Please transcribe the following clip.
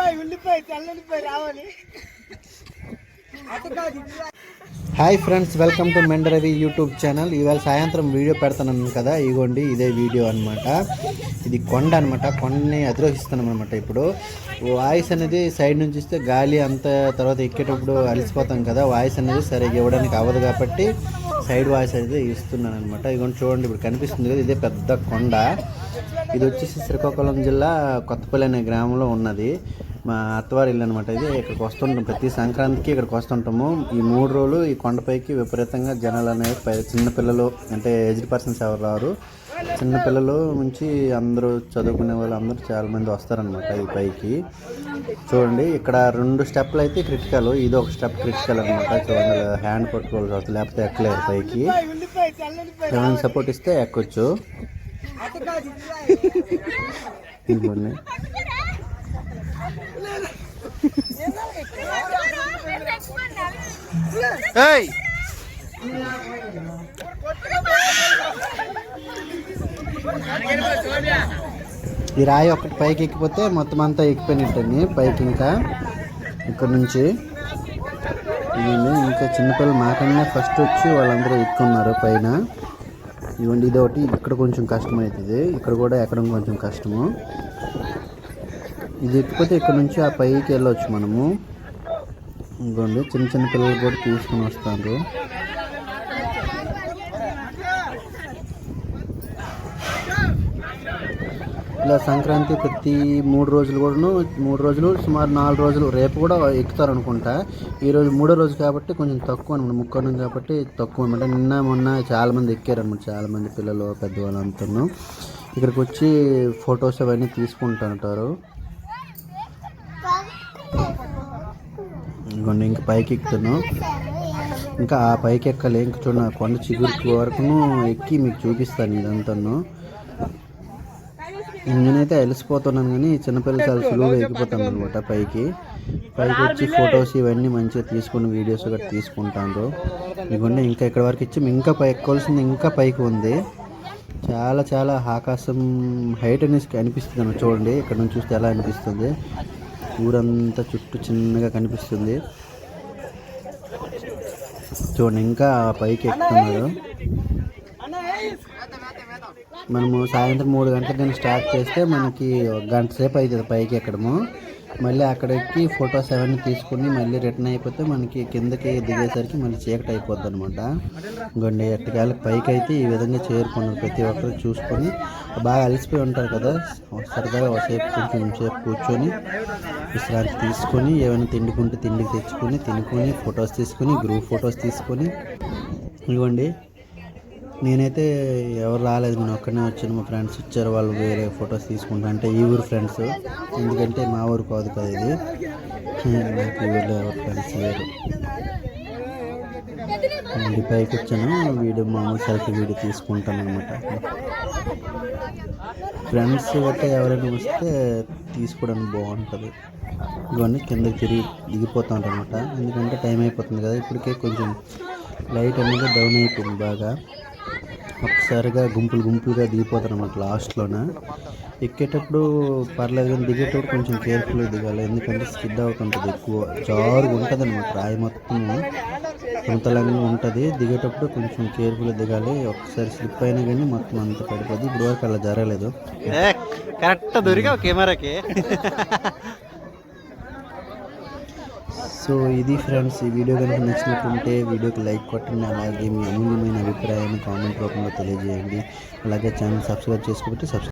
ఉల్లిపాయ ఉల్లిపాయ తెల్లుల్లిపాయ రావాలి. Hi friends welcome to Mendaravi YouTube channel. ఇవాళ సాయంత్రం వీడియో పెడతాను కదా ఇగోండి ఇదే వీడియో అన్నమాట. ఇది కొండ అనమాట కొండని అధిరోహిస్తున్నాం అనమాట ఇప్పుడు. వాయిస్ అనేది సైడ్ నుంచి ఇస్తే గాలి అంత తర్వాత ఎక్కేటప్పుడు అలసిపోతాం కదా వాయిస్ అనేది సరిగ్గా ఇవ్వడానికి అవ్వదు కాబట్టి సైడ్ వాయిస్ అయితే ఇస్తున్నాను అనమాట ఇగోండి చూడండి ఇప్పుడు కనిపిస్తుంది కదా ఇదే పెద్ద కొండ. ఇది వచ్చేసి శ్రీకాకుళం జిల్లా కొత్తపల్లి అనే గ్రామంలో ఉన్నది. మా అత్తవారి ఇల్లు అనమాట ఇది. ఇక్కడికి వస్తుంటాం ప్రతి సంక్రాంతికి ఇక్కడికి వస్తుంటాము. ఈ మూడు రోజులు ఈ కొండపైకి విపరీతంగా జనాలు అనేవి చిన్నపిల్లలు అంటే ఏజ్డ్ పర్సన్స్ ఎవరు రారు. చిన్నపిల్లలు నుంచి అందరూ చదువుకునే వాళ్ళు అందరూ చాలా మంది వస్తారనమాట ఈ పైకి. చూడండి ఇక్కడ రెండు స్టెప్లు అయితే క్రిటికల్ ఇది ఒక స్టెప్ క్రిటికల్ అనమాట చూడండి హ్యాండ్ పట్టుకోవాల్సి వస్తుంది లేకపోతే ఎక్కలేరు పైకి. ఏమైనా సపోర్ట్ ఇస్తే ఎక్కొచ్చు. ఏయ్! ఈ రాయి ఒకటి పైకి ఎక్కిపోతే మొత్తం అంతా ఎక్కిపోయినట్టండి పైకి ఇంకా ఇక్కడ నుంచి. ఇదండి ఇంకా చిన్నపిల్లలు మాకన్నా ఫస్ట్ వచ్చి వాళ్ళందరూ ఎక్కున్నారు పైన. ఇవ్వండి ఇది ఒకటి ఇక్కడ కొంచెం కష్టం అవుతుంది ఇక్కడ కూడా ఎక్కడం కొంచెం కష్టము. ఇది ఎక్కిపోతే ఇక్కడ నుంచి ఆ పైకి వెళ్ళొచ్చు మనము. ఇదిగోండి చిన్న చిన్న పిల్లలు కూడా తీసుకుని వస్తారు. ఇలా సంక్రాంతి ప్రతి మూడు రోజులు కూడాను మూడు రోజులు సుమారు నాలుగు రోజులు రేపు కూడా ఎక్కుతారు అనుకుంటా. ఈ రోజు మూడో రోజు కాబట్టి కొంచెం తక్కువ అనమాట ముక్కను కాబట్టి తక్కువ అనమాట. నిన్న మొన్న చాలా మంది ఎక్కారు అనమాట చాలా మంది పిల్లలు పెద్దవాళ్ళు అంతను. ఇక్కడికి వచ్చి ఫొటోస్ అవన్నీ తీసుకుంటుంటారు. ఇంకొండి ఇంకా పైకి ఎక్కుతాను ఇంకా ఆ పైకి ఎక్కలే ఇంకా చూడండి ఆ కొండ చిగురు వరకును ఎక్కి మీకు చూపిస్తాను ఇదంతాను. నేనైతే అలసిపోతున్నాను కానీ చిన్నపిల్లలు చాలా సులువుగా ఎక్కిపోతాను అనమాట పైకి. పైకి వచ్చి ఫొటోస్ ఇవన్నీ మంచిగా తీసుకుని వీడియోస్ గట్రా తీసుకుంటాను ఇవన్నీ ఇంకా ఇక్కడ వరకు ఇచ్చి ఇంకా పై ఎక్కవలసింది ఇంకా పైకి ఉంది. చాలా చాలా ఆకాశం హైట్ అనేసి అనిపిస్తుంది చూడండి. ఇక్కడ నుంచి చూస్తే ఎలా అనిపిస్తుంది. ఊరంతా చుట్టూ చిన్నగా కనిపిస్తుంది. చూడండి ఇంకా ఆ పైకి ఎక్కుతున్నారు. మనము సాయంత్రం మూడు గంటలకు కానీ స్టార్ట్ చేస్తే మనకి ఒక గంట సేపు అవుతుంది పైకి ఎక్కడము. మళ్ళీ అక్కడ ఎక్కి ఫొటోస్ అవన్నీ తీసుకుని మళ్ళీ రిటర్న్ అయిపోతే మనకి కిందకి దిగేసరికి మళ్ళీ చీకటి అయిపోద్ది అనమాట ఇంకొండి ఎట్టకాలకి పైకి అయితే ఈ విధంగా చేరుకున్నారు ప్రతి ఒక్కరు చూసుకొని. బాగా అలసిపోయి ఉంటారు కదా సరదాగా ఒకసేపు కొంచెం సేపు కూర్చొని విశ్రాంతి తీసుకొని ఏమైనా తిండుకుంటే తిండికి తెచ్చుకొని తినుకొని ఫొటోస్ తీసుకొని గ్రూప్ ఫొటోస్ తీసుకొని. ఇవ్వండి నేనైతే ఎవరు రాలేదు నేను ఒక్కనే వచ్చాను. మా ఫ్రెండ్స్ వచ్చారు వాళ్ళు వేరే ఫొటోస్ తీసుకుంటా అంటే ఈ ఊరు ఫ్రెండ్స్. ఎందుకంటే మా ఊరు కాదు కదా ఇది. నాకు ఈ ఊళ్ళో ఎవరు ఫ్రెండ్స్ లేరు. ఇంటి పైకి వచ్చాను వీడియో మామూలు సెల్ఫీ వీడియో తీసుకుంటాను అనమాట ఫ్రెండ్స్ అయితే ఎవరైనా వస్తే తీసుకోవడానికి బాగుంటుంది. ఇవన్నీ కిందకి తిరిగి దిగిపోతూ ఉంటాను అనమాట ఎందుకంటే టైం అయిపోతుంది కదా ఇప్పటికే కొంచెం లైట్ అనేది డౌన్ అయిపోయింది బాగా. ఒక్కసారిగా గుంపులు గుంపులుగా దిగిపోతారు అన్నమాట లాస్ట్లోన. ఎక్కేటప్పుడు పర్లేదు కానీ దిగేటప్పుడు కొంచెం కేర్ఫుల్గా దిగాలి. ఎందుకంటే స్కిడ్ అవుతుంటుంది ఎక్కువ. జారుగా ఉంటుంది అనమాట రాయి మొత్తం అంతలాగానే ఉంటుంది. దిగేటప్పుడు కొంచెం కేర్ఫుల్గా దిగాలి. ఒకసారి స్లిప్ అయినా కానీ మొత్తం అంత పడిపోద్ది. ఇప్పుడు వరకు అలా జరగలేదు. కరెక్ట్ దొరికావు కెమెరాకి. సో ఇది ఫ్రెండ్స్ ఈ వీడియో కనుక నచ్చినట్టుంటే వీడియోకి లైక్ కొట్టండి అలాగే మీ అమూల్యమైన అభిప్రాయాన్ని కామెంట్ రూపంలో తెలియజేయండి. అలాగే ఛానల్ సబ్స్క్రైబ్ చేసుకోబట్టి సబ్స్క్రైబ్